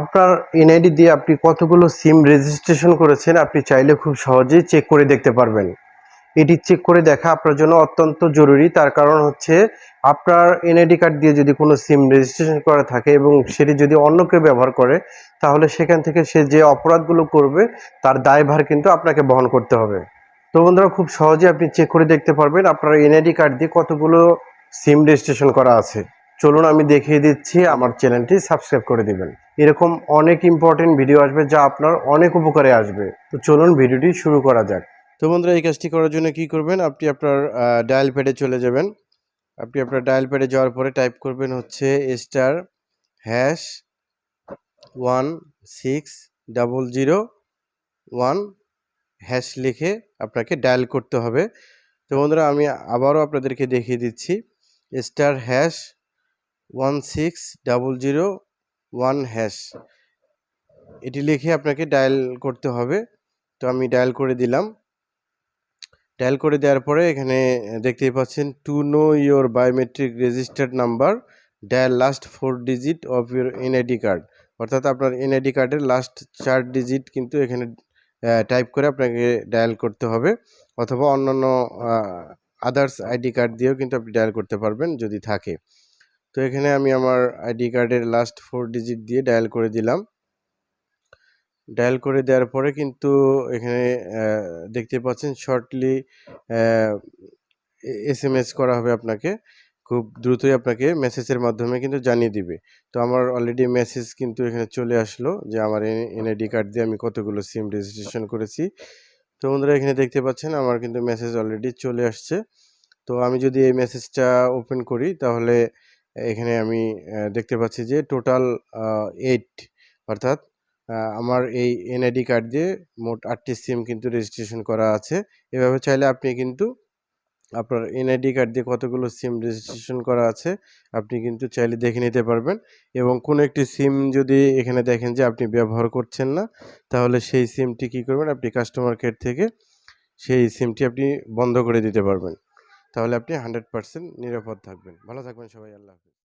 আপনার এনআইডি দিয়ে আপনি কতগুলো সিম রেজিস্ট্রেশন করেছেন, আপনি চাইলে খুব সহজেই চেক করে দেখতে পারবেন। এটি চেক করে দেখা আপনার জন্য অত্যন্ত জরুরি। তার কারণ হচ্ছে, আপনার এনআইডি কার্ড দিয়ে যদি কোনো সিম রেজিস্ট্রেশন করা থাকে এবং সেটি যদি অন্য কেউ ব্যবহার করে, তাহলে সেখান থেকে সে যে অপরাধগুলো করবে, তার দায়ভার কিন্তু আপনাকে বহন করতে হবে। তো বন্ধুরা, খুব সহজে আপনি চেক করে দেখতে পারবেন আপনার এনআইডি কার্ড দিয়ে কতগুলো সিম রেজিস্ট্রেশন করা আছে। চলুন আমি দেখিয়ে দিচ্ছি, আমার চ্যানেলটি সাবস্ক্রাইব করে দিবেন। এরকম অনেক ইম্পর্টেন্ট ভিডিও আসবে যা আপনার অনেক উপকারে আসবে। তো চলুন ভিডিওটি শুরু করা যাক। তো বন্ধুরা, এই কাজটি করার জন্য কি করবেন? আপনি আপনার ডায়াল প্যাডে চলে যাবেন। আপনি আপনার ডায়াল প্যাডে যাওয়ার পরে টাইপ করবেন হচ্ছে star hash one six double zero one hash লিখে আপনাকে ডায়াল করতে হবে। তো বন্ধুরা, আমি আবারও আপনাদেরকে দেখিয়ে দিচ্ছি। Star hash one six double zero one hash এটি লিখে আপনাকে ডায়াল করতে হবে। তো আমি ডায়াল করে দিলাম। ডায়াল করে দেওয়ার পরে এখানে দেখতেই পাচ্ছেন to know your biometric registered number dial last four digit of your NID card অর্থাৎ আপনার এনআইডি কার্ডের লাস্ট চার ডিজিট কিন্তু এখানে টাইপ করে আপনাকে ডায়াল করতে হবে। অথবা অন্যান্য আদার্স আইডি কার্ড দিয়েও কিন্তু আপনি ডায়াল করতে পারবেন যদি থাকে। তো এখানে আমি আমার আইডি কার্ডের লাস্ট ফোর ডিজিট দিয়ে ডায়াল করে দিলাম। ডায়াল করে দেওয়ার পরে কিন্তু এখানে দেখতে পাচ্ছেন শর্টলি এস এম এস করা হবে আপনাকে। খুব দ্রুতই আপনাকে মেসেজের মাধ্যমে কিন্তু জানিয়ে দিবে। তো আমার অলরেডি মেসেজ কিন্তু এখানে চলে আসলো যে আমার এনআইডি কার্ড দিয়ে আমি কতগুলো সিম রেজিস্ট্রেশন করেছি। তো বন্ধুরা, এখানে দেখতে পাচ্ছেন আমার কিন্তু মেসেজ অলরেডি চলে আসছে। তো আমি যদি এই মেসেজটা ওপেন করি, তাহলে এখানে আমি দেখতে পাচ্ছি যে টোটাল এইট অর্থাৎ আমার এই এনআইডি কার্ড দিয়ে মোট আটটি সিম কিন্তু রেজিস্ট্রেশন করা আছে। এভাবে চাইলে আপনি কিন্তু আপনার এনআইডি কার্ড দিয়ে কতগুলো সিম রেজিস্ট্রেশন করা আছে, আপনি কিন্তু চাইলে দেখে নিতে পারবেন। এবং কোনো একটি সিম যদি এখানে দেখেন যে আপনি ব্যবহার করছেন না, তাহলে সেই সিমটি কী করবেন? আপনি কাস্টমার কেয়ার থেকে সেই সিমটি আপনি বন্ধ করে দিতে পারবেন। তাহলে আপনি হান্ড্রেড পার্সেন্ট নিরাপদ থাকবেন। ভালো থাকবেন সবাই আল্লাহ হাফিজ।